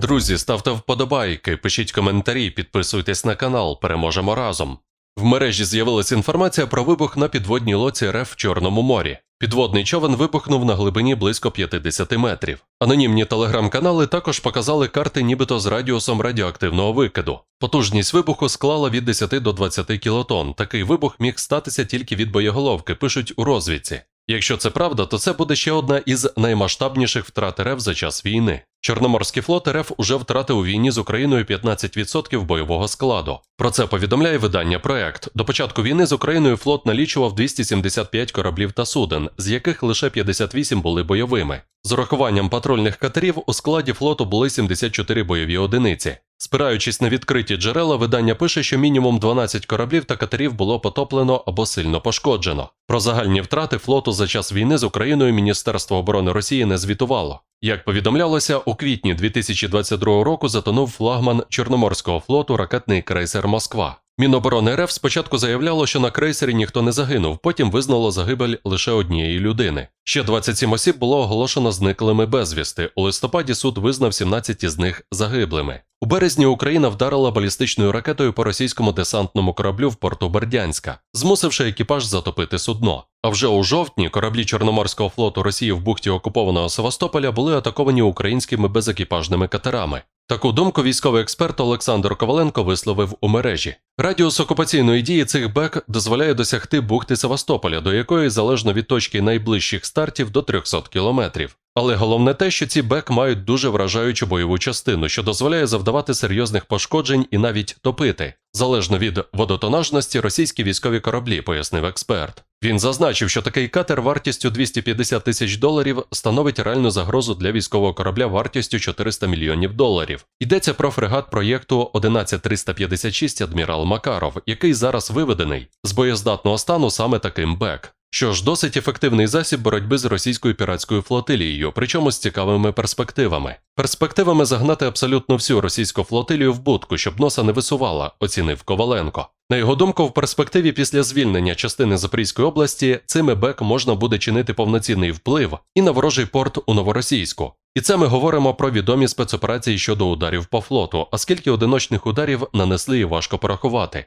Друзі, ставте вподобайки, пишіть коментарі, підписуйтесь на канал, переможемо разом. В мережі з'явилася інформація про вибух на підводній лоці РФ в Чорному морі. Підводний човен вибухнув на глибині близько 50 метрів. Анонімні телеграм-канали також показали карти нібито з радіусом радіоактивного викиду. Потужність вибуху склала від 10 до 20 кілотон. Такий вибух міг статися тільки від боєголовки, пишуть у розвідці. Якщо це правда, то це буде ще одна із наймасштабніших втрат РФ за час війни. Чорноморський флот РФ уже втратив у війні з Україною 15% бойового складу. Про це повідомляє видання проект. До початку війни з Україною флот налічував 275 кораблів та суден, з яких лише 58 були бойовими. З урахуванням патрульних катерів у складі флоту були 74 бойові одиниці. Спираючись на відкриті джерела, видання пише, що мінімум 12 кораблів та катерів було потоплено або сильно пошкоджено. Про загальні втрати флоту за час війни з Україною Міністерство оборони Росії не звітувало. Як повідомлялося, у квітні 2022 року затонув флагман Чорноморського флоту ракетний крейсер Москва. Міноборони РФ спочатку заявляло, що на крейсері ніхто не загинув, потім визнало загибель лише однієї людини. Ще 27 осіб було оголошено зниклими безвісти. У листопаді суд визнав 17 із них загиблими. У березні Україна вдарила балістичною ракетою по російському десантному кораблю в порту Бердянська, змусивши екіпаж затопити судно. А вже у жовтні кораблі Чорноморського флоту Росії в бухті окупованого Севастополя були атаковані українськими безекіпажними катерами. Таку думку військовий експерт Олександр Коваленко висловив у мережі. Радіус окупаційної дії цих бек дозволяє досягти бухти Севастополя, до якої залежно від точки найближчих стартів до 300 кілометрів. Але головне те, що ці бек мають дуже вражаючу бойову частину, що дозволяє завдавати серйозних пошкоджень і навіть топити, залежно від водотонажності російські військові кораблі, пояснив експерт. Він зазначив, що такий катер вартістю 250 тисяч доларів становить реальну загрозу для військового корабля вартістю 400 мільйонів доларів. Йдеться про фрегат проєкту 11356 Адмірал Макаров, який зараз виведений з боєздатного стану саме таким бек. Що ж, досить ефективний засіб боротьби з російською піратською флотилією, причому з цікавими перспективами. Перспективами загнати абсолютно всю російську флотилію в будку, щоб носа не висувала, оцінив Коваленко. На його думку, в перспективі після звільнення частини Запорізької області цими БЕК можна буде чинити повноцінний вплив і на ворожий порт у Новоросійську. І це ми говоримо про відомі спецоперації щодо ударів по флоту, а скільки одиночних ударів нанесли і важко порахувати.